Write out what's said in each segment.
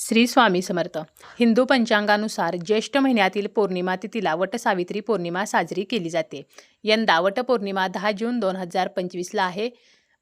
श्री स्वामी समर्थ. हिंदू पंचांगानुसार ज्येष्ठ महिन्यातील पौर्णिमा तिथीला वटसावित्री पौर्णिमा साजरी केली जाते. यंदा वटपौर्णिमा दहा जून दोन हजार पंचवीसला आहे.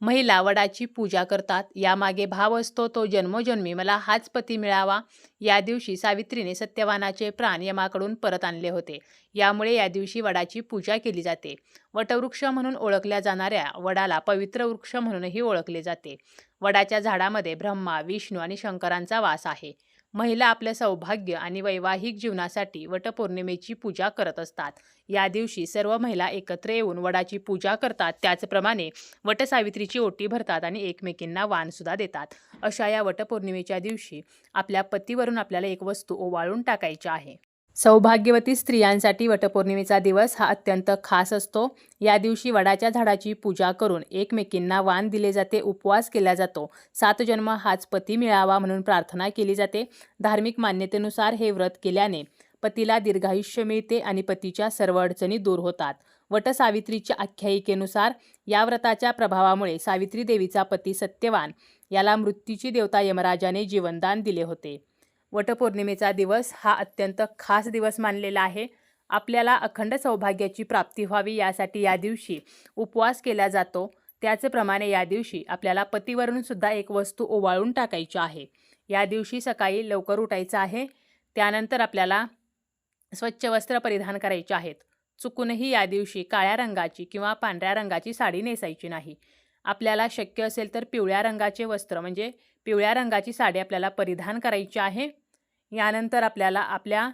महिला वडाची पूजा करतात. यामागे भाव असतो तो जन्मोजन्मी. मला हाच पती मिळावा. या दिवशी सावित्रीने सत्यवानाचे प्राण यमाकडून परत आणले होते. यामुळे या दिवशी वडाची पूजा केली जाते. वटवृक्ष म्हणून ओळखल्या जाणाऱ्या वडाला पवित्र वृक्ष म्हणूनही ओळखले जाते. वडाच्या झाडामध्ये ब्रह्मा विष्णू आणि शंकरांचा वास आहे. महिला आपलं सौभाग्य आणि वैवाहिक जीवनासाठी वटपौर्णिमेची पूजा करत असतात. या दिवशी सर्व महिला एकत्र येऊन वडाची पूजा करतात. त्याचप्रमाणे वटसावित्रीची ओटी भरतात आणि एकमेकींना वाणसुद्धा देतात. अशा या वटपौर्णिमेच्या दिवशी आपल्या पतीवरून आपल्याला एक वस्तू ओवाळून टाकायची आहे. सौभाग्यवती स्त्रियांसाठी वटपौर्णिमेचा दिवस हा अत्यंत खास असतो. या दिवशी वडाच्या झाडाची पूजा करून एकमेकींना वाण दिले जाते उपवास केला जातो. सात जन्म हाच पती मिळावा म्हणून प्रार्थना केली जाते. धार्मिक मान्यतेनुसार हे व्रत केल्याने पतीला दीर्घायुष्य मिळते आणि पतीच्या सर्व अडचणी दूर होतात. वटसावित्रीच्या आख्यायिकेनुसार या व्रताच्या प्रभावामुळे सावित्री देवीचा पती सत्यवान याला मृत्यूची देवता यमराजाने जीवनदान दिले होते. वटपौर्णिमेचा दिवस हा अत्यंत खास दिवस मानलेला आहे. आपल्याला अखंड सौभाग्याची प्राप्ती व्हावी यासाठी या दिवशी उपवास केला जातो. त्याचप्रमाणे या दिवशी आपल्याला पतीवरून सुद्धा एक वस्तू ओवाळून टाकायची आहे. या दिवशी सकाळी लवकर उठायचं आहे. त्यानंतर आपल्याला स्वच्छ वस्त्र परिधान करायचे आहेत. चुकूनही या दिवशी काळ्या रंगाची किंवा पांढऱ्या रंगाची साडी नेसायची नाही. आपल्याला शक्य असेल तर पिवळ्या रंगाचे वस्त्र म्हणजे पिवळ्या रंगाची साडी आपल्याला परिधान करायची आहे. यानंतर आपल्याला आपल्या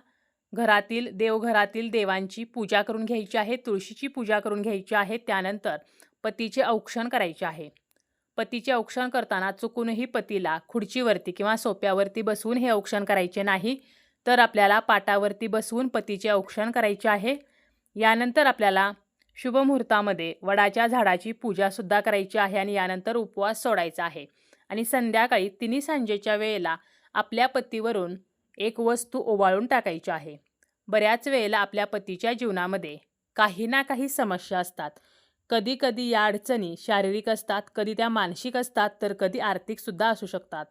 घरातील देवघरातील देवांची पूजा करून घ्यायची आहे तुळशीची पूजा करून घ्यायची आहे. त्यानंतर पतीचे औक्षण करायचे आहे. पतीचे औक्षण करताना चुकूनही पतीला खुर्चीवरती किंवा सोप्यावरती बसवून हे औक्षण करायचे नाही. तर आपल्याला पाटावरती बसवून पतीचे औक्षण करायचे आहे. यानंतर आपल्याला शुभमुहूर्तामध्ये वडाच्या झाडाची पूजासुद्धा करायची आहे आणि यानंतर उपवास सोडायचा आहे. आणि संध्याकाळी तिन्ही सांजेच्या वेळेला आपल्या पतीवरून एक वस्तू ओवाळून टाकायची आहे. बऱ्याच वेळेला आपल्या पतीच्या जीवनामध्ये काही ना काही समस्या असतात. कधी कधी या अडचणी शारीरिक असतात कधी त्या मानसिक असतात तर कधी आर्थिकसुद्धा असू शकतात.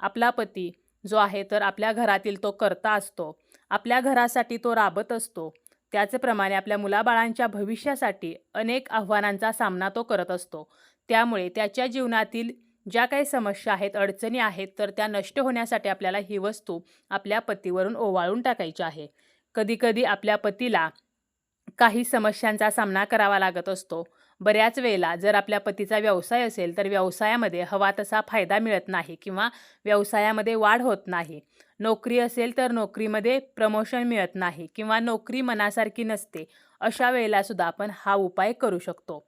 आपला पती जो आहे तर आपल्या घरातील तो करता असतो. आपल्या घरासाठी तो राबत असतो. त्याचप्रमाणे आपल्या मुलाबाळांच्या भविष्यासाठी अनेक आव्हानांचा सामना तो करत असतो. त्यामुळे त्याच्या जीवनातील ज्या काही समस्या आहेत अडचणी आहेत तर त्या नष्ट होण्यासाठी आपल्याला ही वस्तू आपल्या पतीवरून ओवाळून टाकायची आहे. कधीकधी आपल्या पतीला काही समस्यांचा सामना करावा लागत असतो. बऱ्याच वेळेला जर आपल्या पतीचा व्यवसाय असेल तर व्यवसायामध्ये हवा तसा फायदा मिळत नाही किंवा व्यवसायामध्ये वाढ होत नाही. नोकरी असेल तर नोकरीमध्ये प्रमोशन मिळत नाही किंवा नोकरी मनासारखी नसते अशा वेळेलासुद्धा आपण हा उपाय करू शकतो.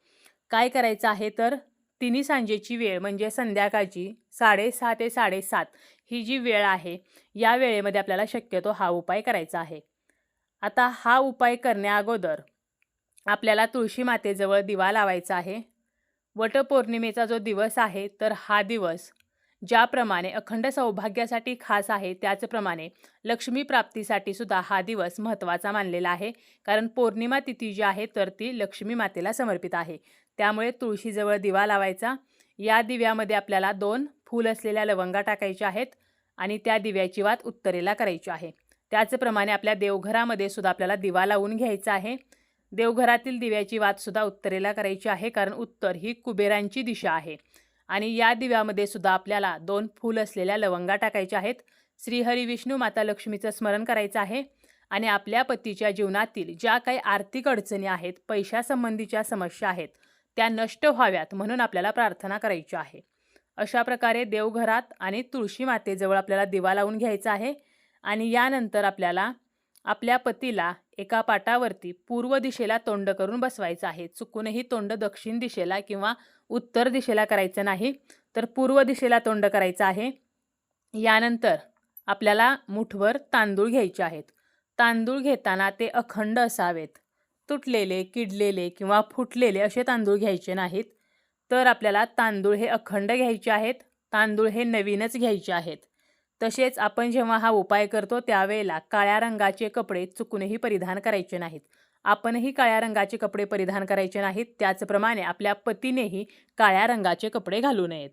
काय करायचं आहे तर तिन्ही सांजेची वेळ म्हणजे संध्याकाळची साडेसहा ते साडेसात ही जी वेळ आहे या वेळेमध्ये आपल्याला शक्यतो हा उपाय करायचा आहे. आता हा उपाय करण्याअगोदर आपल्याला तुळशी मातेजवळ दिवा लावायचा आहे. वटपौर्णिमेचा जो दिवस आहे तर हा दिवस ज्याप्रमाणे अखंड सौभाग्यासाठी खास आहे त्याचप्रमाणे लक्ष्मी प्राप्तीसाठी सुद्धा हा दिवस महत्त्वाचा मानलेला आहे. कारण पौर्णिमा तिथी जी आहे तर ती लक्ष्मी मातेला समर्पित आहे. त्यामुळे तुळशीजवळ दिवा लावायचा. या दिव्यामध्ये आपल्याला दोन फूल असलेल्या लवंगा टाकायच्या आहेत आणि त्या दिव्याची वात उत्तरेला करायची आहे. त्याचप्रमाणे आपल्या देवघरामध्ये सुद्धा आपल्याला दिवा लावून घ्यायचा आहे. देवघरातील दिव्याची वातसुद्धा उत्तरेला करायची आहे कारण उत्तर ही कुबेरांची दिशा आहे. आणि या दिव्यामध्ये सुद्धा आपल्याला दोन फूल असलेल्या लवंगा टाकायच्या आहेत. श्रीहरी विष्णू माता लक्ष्मीचं स्मरण करायचं आहे आणि आपल्या पतीच्या जीवनातील ज्या काही आर्थिक अडचणी आहेत पैशासंबंधीच्या समस्या आहेत त्या नष्ट व्हाव्यात म्हणून आपल्याला प्रार्थना करायची आहे. अशा प्रकारे देवघरात आणि तुळशी मातेजवळ आपल्याला दिवा लावून घ्यायचा आहे आणि यानंतर आपल्याला आपल्या पतीला एका पाटावरती पूर्व दिशेला तोंड करून बसवायचं आहे. चुकूनही तोंड दक्षिण दिशेला किंवा उत्तर दिशेला करायचं नाही तर पूर्व दिशेला तोंड करायचं आहे. यानंतर आपल्याला मुठभर तांदूळ घ्यायचे आहेत. तांदूळ घेताना ते अखंड असावेत. तुटलेले किडलेले किंवा फुटलेले असे तांदूळ घ्यायचे नाहीत. तर आपल्याला तांदूळ हे अखंड घ्यायचे आहेत. तांदूळ हे नवीनच घ्यायचे आहेत. तसेच आपण जेव्हा हा उपाय करतो त्यावेळेला काळ्या रंगाचे कपडे चुकूनही परिधान करायचे नाहीत. आपणही काळ्या रंगाचे कपडे परिधान करायचे नाहीत त्याचप्रमाणे आपल्या पतीनेही काळ्या रंगाचे कपडे घालू नयेत.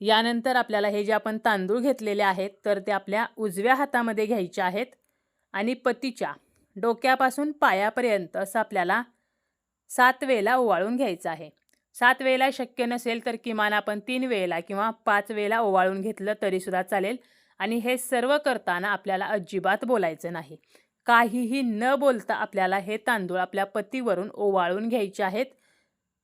यानंतर आपल्याला हे जे आपण तांदूळ घेतलेले आहेत तर ते आपल्या उजव्या हातामध्ये घ्यायचे आहेत आणि पतीच्या डोक्यापासून पायापर्यंत असं आपल्याला सात वेळेला ओवाळून घ्यायचं आहे. सात वेळेला शक्य नसेल तर किमान आपण तीन वेळेला किंवा पाच वेळेला ओवाळून घेतलं तरीसुद्धा चालेल. आणि हे सर्व करताना आपल्याला अजिबात बोलायचं नाही. काहीही न बोलता आपल्याला हे तांदूळ आपल्या पतीवरून ओवाळून घ्यायचे आहेत.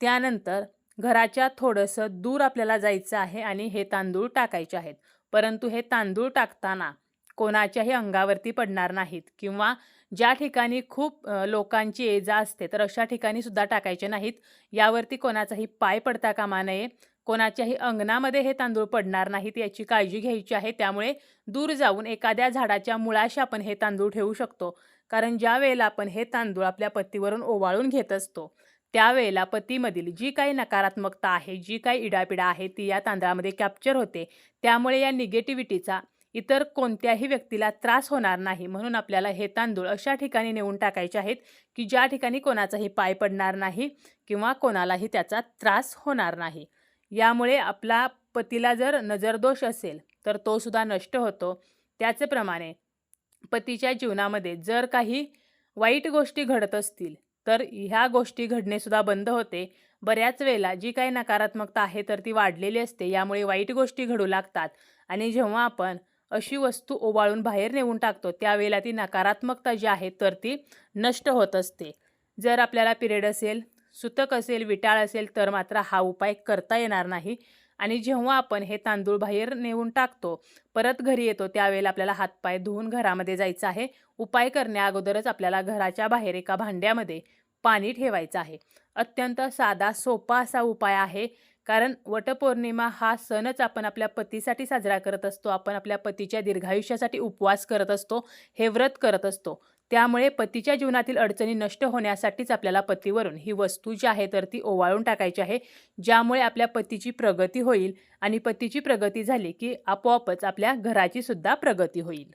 त्यानंतर घराच्या थोडंसं दूर आपल्याला जायचं आहे आणि हे तांदूळ टाकायचे आहेत. परंतु हे तांदूळ टाकताना कोणाच्याही अंगावरती पडणार नाहीत किंवा ज्या ठिकाणी खूप लोकांची ये जा असते तर अशा ठिकाणी सुद्धा टाकायचे नाहीत. यावरती कोणाचाही पाय पडता कामा नये. कोणाच्याही अंगणामध्ये हे तांदूळ पडणार नाहीत याची काळजी घ्यायची आहे. त्यामुळे दूर जाऊन एखाद्या झाडाच्या मुळाशी आपण हे तांदूळ ठेवू शकतो. कारण ज्या वेळेला आपण हे तांदूळ आपल्या पत्तीवरून ओवाळून घेत असतो त्यावेळेला पतीमधील जी काही नकारात्मकता आहे जी काही इडापिडा आहे ती या तांदळामध्ये कॅप्चर होते. त्यामुळे या निगेटिव्हिटीचा इतर कोणत्याही व्यक्तीला त्रास होणार नाही. म्हणून आपल्याला हे तांदूळ अशा ठिकाणी नेऊन टाकायचे आहेत की ज्या ठिकाणी कोणाचाही पाय पडणार नाही किंवा कोणालाही त्याचा त्रास होणार नाही. यामुळे आपला पतीला जर नजरदोष असेल तर तो सुद्धा नष्ट होतो. त्याचप्रमाणे पतीच्या जीवनामध्ये जर काही वाईट गोष्टी घडत असतील तर ह्या गोष्टी घडणेसुद्धा बंद होते. बऱ्याच वेळेला जी काही नकारात्मकता आहे तर ती वाढलेली असते. यामुळे वाईट गोष्टी घडू लागतात. आणि जेव्हा आपण अशी वस्तू ओवाळून बाहेर नेऊन टाकतो त्यावेळेला ती नकारात्मकता जी आहे तर ती नष्ट होत असते. जर आपल्याला पिरियड असेल सुतक असेल विटाळ असेल तर मात्र हा उपाय करता येणार नाही. आणि जेव्हा आपण हे तांदूळ बाहेर नेऊन टाकतो परत घरी येतो त्यावेळेला आपल्याला हातपाय धुवून घरामध्ये जायचं आहे. उपाय करण्या अगोदरच आपल्याला घराच्या बाहेर एका भांड्यामध्ये पाणी ठेवायचं आहे. अत्यंत साधा सोपा असा उपाय आहे कारण वटपौर्णिमा हा सणच आपण आपल्या पतीसाठी साजरा करत असतो. आपण आपल्या पतीच्या दीर्घायुष्यासाठी उपवास करत असतो हे व्रत करत असतो. त्यामुळे पतीच्या जीवनातील अडचणी नष्ट होण्यासाठीच आपल्याला पतीवरून ही वस्तू जी आहे तर ती ओवाळून टाकायची आहे ज्यामुळे आपल्या पतीची प्रगती होईल आणि पतीची प्रगती झाली की आपोआपच आपल्या घराची सुद्धा प्रगती होईल.